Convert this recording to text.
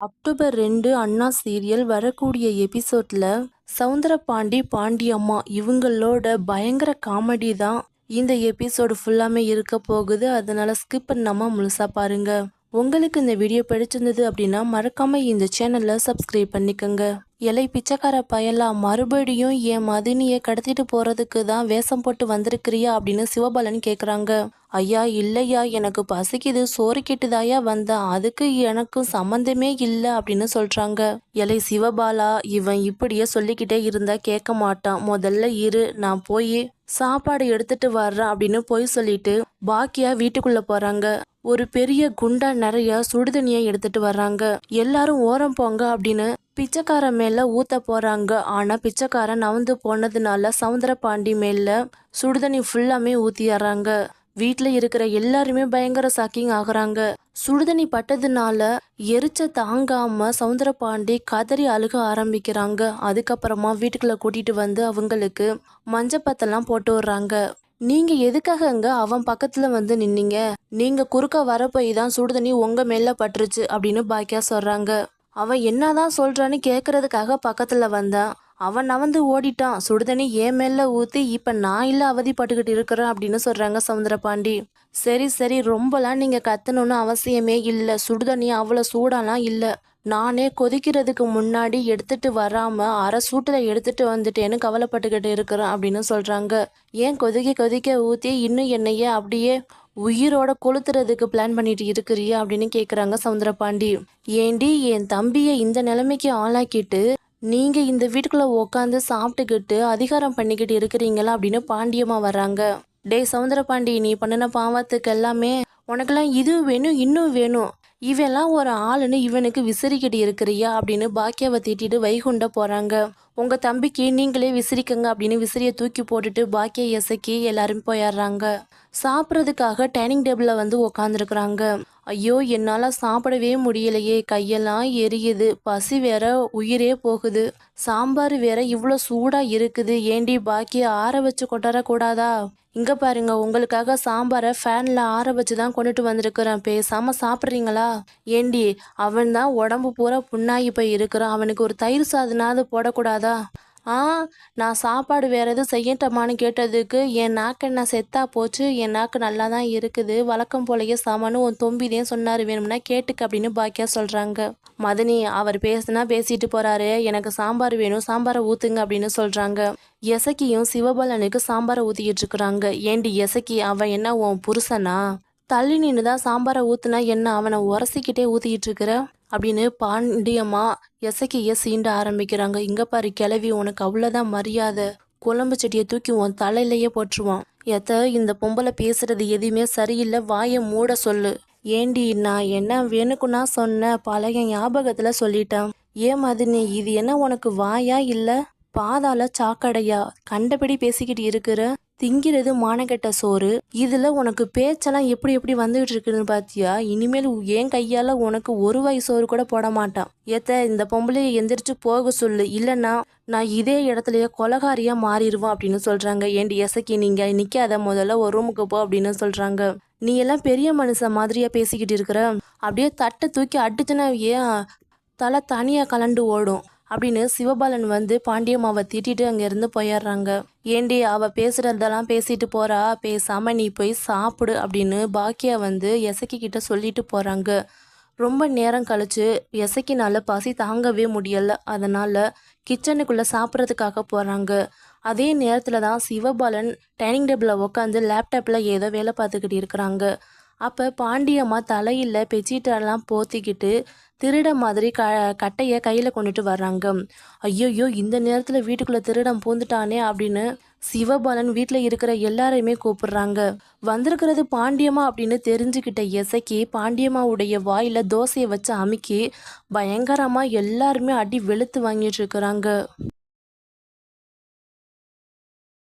October ரெண்டு அண்ணா serial வரக்கூடிய எபிசோட்ல சவுந்தரபாண்டி பாண்டியம்மா இவங்களோட பயங்கர காமெடி தான். இந்த எபிசோடு ஃபுல்லாமே இருக்க போகுது. அதனால ஸ்கிப் பண்ணாமல் முழுசாக பாருங்கள் உங்களுக்கு இந்த வீடியோ பிடிச்சிருந்தது அப்படின்னா மறக்காம இந்த சேனலை சப்ஸ்கிரைப் பண்ணிக்கோங்க. எலை பிச்சைக்கார பயலா மறுபடியும் என் மதினியை கடத்திட்டு போறதுக்கு தான் வேஷம் போட்டு வந்திருக்கிறியா அப்படின்னு சிவபாலன் கேட்குறாங்க ஐயா இல்லையா எனக்கு பசிக்குது சோறு கேட்டுதாயா வந்தேன் அதுக்கு எனக்கும் சம்மந்தமே இல்லை அப்படின்னு சொல்றாங்க. எலை சிவபாலா இவன் இப்படியே சொல்லிக்கிட்டே இருந்தா கேட்க மாட்டான். முதல்ல இரு நான் போய் சாப்பாடு எடுத்துட்டு வர்றேன் அப்படின்னு போய் சொல்லிட்டு பாக்கியா வீட்டுக்குள்ள போறாங்க. ஒரு பெரிய குண்டா நிறைய சுடுதண்ணியை எடுத்துட்டு வர்றாங்க. எல்லாரும் ஓரம் போங்க அப்படின்னு பிச்சைக்காரன் மேல ஊத்த போறாங்க. ஆனா பிச்சைக்காரன் நவந்து போனதுனால சவுந்தர பாண்டி மேல சுடுதண்ணி ஃபுல்லாமே ஊத்திடுறாங்க. வீட்டில் இருக்கிற எல்லாருமே பயங்கர சாக்கிங் ஆகுறாங்க. சுடுதண்ணி பட்டதுனால எரிச்ச தாங்காம சவுந்தர பாண்டி கதறி அழுக ஆரம்பிக்கிறாங்க. அதுக்கப்புறமா வீட்டுக்குள்ள கூட்டிட்டு வந்து அவங்களுக்கு மஞ்சப்பத்தெல்லாம் போட்டு விடுறாங்க. நீங்க எதுக்காக அங்க அவன் பக்கத்துல வந்து நின்னீங்க? நீங்க குறுக்க வரப்போய் தான் சுடுதண்ணி உங்க மேல பட்டுருச்சு அப்படின்னு பாக்கியா சொல்றாங்க. அவன் என்னதான் சொல்றான்னு கேக்குறதுக்காக பக்கத்துல வந்தான். அவன் நவந்து ஓடிட்டான். சுடுதண்ணி ஏன் மேல ஊத்தி இப்ப நான் இல்ல அவதிப்பட்டுக்கிட்டு இருக்கிறேன் அப்படின்னு சொல்றாங்க சவுந்தரபாண்டி. சரி சரி ரொம்பலாம் நீங்க கத்தணும்னு அவசியமே இல்ல. சுடுதண்ணி அவ்வளவு சூடாலாம் இல்ல. நானே கொதிக்கிறதுக்கு முன்னாடி எடுத்துட்டு வராம அரை சூட்டுல எடுத்துட்டு வந்துட்டேன்னு கவலைப்பட்டுக்கிட்டு இருக்கிறேன் அப்படின்னு சொல்றாங்க. ஏன் கொதிக்க கொதிக்க ஊத்தி இன்னும் என்னையே அப்படியே உயிரோட கொளுத்துறதுக்கு பிளான் பண்ணிட்டு இருக்கிறியா அப்படின்னு கேக்குறாங்க சவுந்தரபாண்டி. ஏண்டி என் தம்பியை இந்த நிலைமைக்கு ஆளாக்கிட்டு நீங்கள் இந்த வீட்டுக்குள்ளே உக்காந்து சாப்பிட்டுக்கிட்டு அதிகாரம் பண்ணிக்கிட்டு இருக்கிறீங்களா அப்படின்னு பாண்டியம்மா வர்றாங்க. டேய் சவுந்தரபாண்டி நீ பண்ணின பாவத்துக்கு எல்லாமே உனக்கெல்லாம் இது வேணும் இன்னும் வேணும். இவெல்லாம் ஒரு ஆளுன்னு இவனுக்கு விசிறிக்கிட்டு இருக்கிறியா? அப்படின்னு பாக்கியாவை திட்டிட்டு வைகுண்ட போகிறாங்க உங்கள் தம்பிக்கு நீங்களே விசிறிக்கங்க அப்படின்னு விசிறியை தூக்கி போட்டுட்டு பாக்கிய இசைக்கி எல்லாரும் போயிடுறாங்க. சாப்பிட்றதுக்காக டைனிங் டேபிளில் வந்து உக்காந்துருக்குறாங்க. ஐயோ என்னால் சாப்பிடவே முடியலையே. கையெல்லாம் எரியுது. பசி வேற உயிரே போகுது. சாம்பார் வேற இவ்வளோ சூடாக இருக்குது. ஏண்டி பாக்கி ஆற வச்சு கொண்டாடக்கூடாதா இங்கே பாருங்க உங்களுக்காக சாம்பாரை ஃபேனில் ஆற வச்சு தான் கொண்டுட்டு வந்திருக்கிறேன். பேசாமல் சாப்பிட்றீங்களா? ஏண்டி அவன் தான் உடம்பு பூரா புண்ணாகி போய் இருக்கிறான். அவனுக்கு ஒரு தயிர் சாதனாவது போடக்கூடாதா ஆ நான் சாப்பாடு வேறு எதுவும் செய்யட்டமான்னு கேட்டதுக்கு என் நாக்கு என்ன செத்தா போச்சு? என் நாக்கு நல்லா தான் இருக்குது. வழக்கம் போலயே சாமானு உன் தொம்பிதே சொன்னார். வேணும்னா கேட்டுக்க அப்படின்னு பாக்கியா சொல்கிறாங்க மதனி அவர் பேசுனா பேசிட்டு போகிறாரு எனக்கு சாம்பார் வேணும். சாம்பாரை ஊற்றுங்க அப்படின்னு சொல்கிறாங்க எசக்கியும் சிவபாலனுக்கு சாம்பாரை ஊற்றிக்கிட்டு இருக்கிறாங்க. ஏண்டி எசக்கி அவன் என்ன உன் புருஷனா? தள்ளி நின்று தான் சாம்பாரை ஊற்றுனா என்ன அவனை உரசிக்கிட்டே ஊற்றிக்கிட்டு இருக்கிற? அப்படின்னு பாண்டியம்மா எசக்கிய சீண்ட ஆரம்பிக்கிறாங்க. இங்க பாரு கிளவி உனக்கு அவ்வளோதான் மரியாதை. குழம்பு செடியை தூக்கி உன் தலையிலேயே போட்டுருவான். எத்த இந்த பொம்பளை பேசுறது எதுவுமே சரியில்லை. வாயை மூட சொல்லு. ஏண்டி நான் என்ன வேணுக்குன்னா சொன்ன பழைய ஞாபகத்துல சொல்லிட்டேன். ஏன் மதினி இது என்ன உனக்கு வாயா இல்ல? பாதாள சாக்கடையா? கண்டபடி பேசிக்கிட்டு இருக்கிற திங்கிறது மானக்கெட்ட சோறு. இதுல உனக்கு பேச்செல்லாம் எப்படி எப்படி வந்துகிட்டு இருக்குன்னு பாத்தியா? இனிமேல் என் கையால உனக்கு ஒரு வயசு சோறு கூட போட மாட்டான். ஏத்த இந்த பொம்பளைய எந்திரிச்சு போக சொல்லு. இல்லைன்னா நான் இதே இடத்துலயே கொலகாரியா மாறிடுவோம் அப்படின்னு சொல்றாங்க. ஏண்டி எசக்கி நீங்க நிக்காத முதல்ல ஒரு ரூமுக்கு போ அப்படின்னு சொல்றாங்க. நீ எல்லாம் பெரிய மனுஷன் மாதிரியா பேசிக்கிட்டு இருக்கிற? அப்படியே தட்டை தூக்கி அடிச்சுனா ஏன்? தலை தனியா கலண்டு ஓடும். அப்படின்னு சிவபாலன் வந்து பாண்டியம்மாவை திட்டிட்டு அங்கேருந்து போயிடுறாங்க. ஏண்டி அவள் பேசுகிறதெல்லாம் பேசிட்டு போறா பேசாம நீ போய் சாப்பிடு அப்படின்னு பாக்கியா வந்து எசக்கிக்கிட்ட சொல்லிட்டு போகிறாங்க ரொம்ப நேரம் கழிச்சு எசக்கினால பசி தாங்கவே முடியல. அதனால கிச்சனுக்குள்ளே சாப்பிட்றதுக்காக போகிறாங்க அதே நேரத்தில் தான் சிவபாலன் டைனிங் டேபிளில் உட்காந்து லேப்டாப்பில் ஏதோ வேலை பார்த்துக்கிட்டு இருக்கிறாங்க. அப்போ பாண்டியம்மா தலையில் பெச்சிட்டெல்லாம் போத்திக்கிட்டு திருட மாதிரி க கட்டையை கையில் கொண்டுட்டு வர்றாங்க. ஐயோயோ இந்த நேரத்தில் வீட்டுக்குள்ளே திருடம் பூந்துட்டானே அப்படின்னு சிவபாலன் வீட்டில் இருக்கிற எல்லாரையுமே கூப்பிடுறாங்க. வந்திருக்கிறது பாண்டியம்மா அப்படின்னு தெரிஞ்சுக்கிட்ட இசைக்கு பாண்டியம்மாவுடைய வாயில் தோசையை வச்சு அமுக்கி பயங்கரமாக எல்லாருமே அடி வெளுத்து வாங்கிட்டு இருக்கிறாங்க.